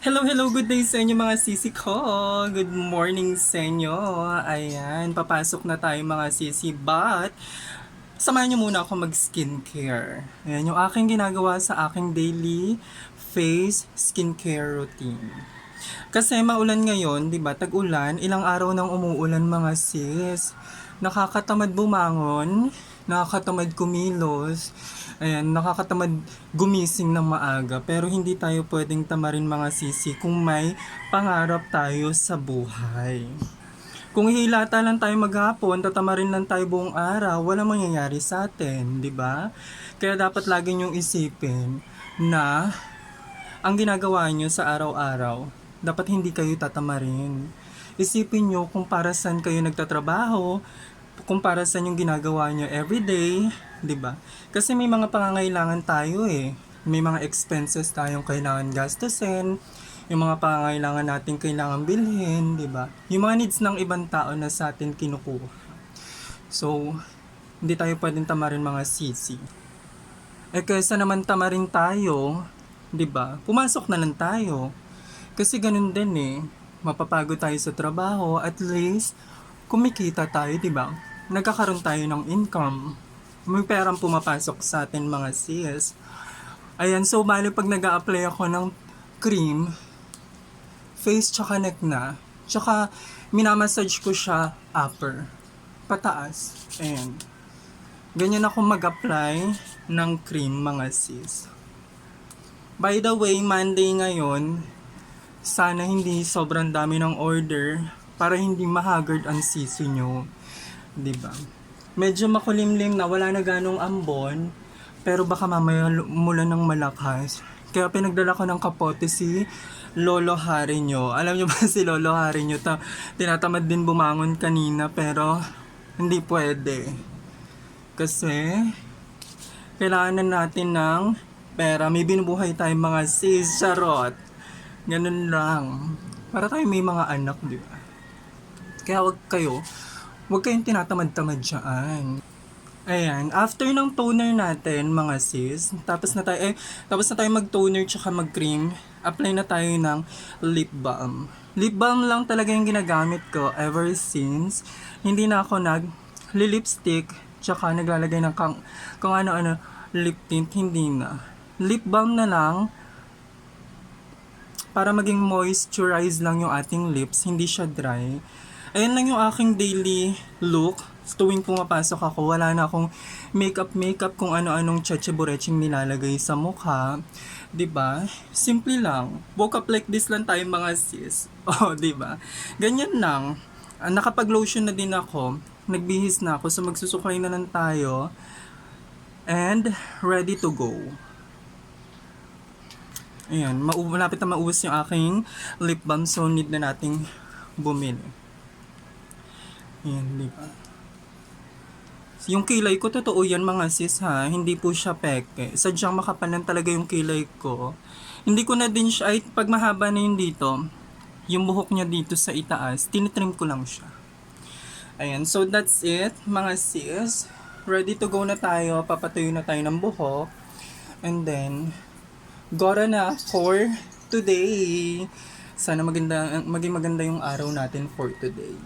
Hello, hello, good day sa inyo mga sisi ko. Good morning sa inyo. Ayan, papasok na tayo mga sisi. But, samahan niyo muna ako mag-skincare. Ayan, yung aking ginagawa sa aking daily face skincare routine. Kasi maulan ngayon, di ba? Tag-ulan, ilang araw nang umuulan mga sis. Nakakatamad bumangon, nakakatamad kumilos, ayan, nakakatamad gumising ng maaga. Pero hindi tayo pwedeng tamarin mga sisi kung may pangarap tayo sa buhay. Kung hilata lang tayo maghapon, tatamarin lang tayo buong araw, wala mangyayari sa atin, di ba? Kaya dapat lagi niyong isipin na ang ginagawa niyo sa araw-araw, dapat hindi kayo tatamarin. Isipin niyo kung para saan kayo nagtatrabaho, kung para saan yung ginagawa niyo everyday, 'di ba? Kasi may mga pangangailangan tayo eh. May mga expenses tayong kailangan gastusin, yung mga pangangailangan natin kailangan bilhin, 'di ba? Yung mga needs ng ibang tao na sa atin kinukuha. So, hindi tayo pwedeng tamarin mga sisi. Eh kaysa naman tamarin tayo, 'di ba? Pumasok na lang tayo. Kasi ganun din eh. Mapapagod tayo sa trabaho, at least kumikita tayo, 'di ba? Nagkakaroon tayo ng income. May perang pumapasok sa atin mga sis. Ayan, so bali pag nag apply ako ng cream, face tsaka neck na, tsaka minamassage ko siya upper, pataas. Ayan. Ganyan ako mag-apply ng cream mga sis. By the way, Monday ngayon, sana hindi sobrang dami ng order para hindi mahagard ang sisi nyo. 'Di ba? Medyo makulimlim na, wala na ganong ambon, pero baka mamaya umulan ng malakas. Kaya pinagdala ko ng kapote si Lolo Hari nyo. Alam nyo ba si Lolo Hari nyo? Ta- tinatamad din bumangon kanina pero hindi pwede. Kasi kailangan na natin ng pera. May binubuhay tayong mga sis, charot. Ganun lang. Para tayo may mga anak, di ba? Kaya wag kayo, wag kayong tinatamad-tamad dyan. Ayan, after ng toner natin, mga sis, tapos na tayo, eh, tapos na tayo mag-toner tsaka mag-cream, apply na tayo ng lip balm. Lip balm lang talaga yung ginagamit ko ever since. Hindi na ako nag lipstick tsaka naglalagay ng kang, kung ano-ano lip tint, hindi na. Lip balm na lang, para maging moisturize lang yung ating lips, hindi siya dry. Ayan lang yung aking daily look. Tuwing pumapasok ako, wala na akong makeup-makeup kung ano-anong chechebureching nilalagay sa mukha. ba? Simple lang. Woke up like this lang tayo mga sis. Oh, ba? Ganyan lang. Ah, Nakapag-lotion na din ako. Nagbihis na ako. So magsusuklay na lang tayo. And ready to go. Ayan, malapit na maubos yung aking lip balm so need na nating bumili. Ayan, di ba? Yung kilay ko, totoo yan mga sis ha. Hindi po siya peke. Sadyang makapalan talaga yung kilay ko. Hindi ko na din siya, ay pag mahaba na yun dito, yung buhok niya dito sa itaas, tinitrim ko lang siya. Ayan, so that's it mga sis. Ready to go na tayo. Papatuyo na tayo ng buhok. And then, Gora na for today. Sana maganda, maging maganda yung araw natin for today.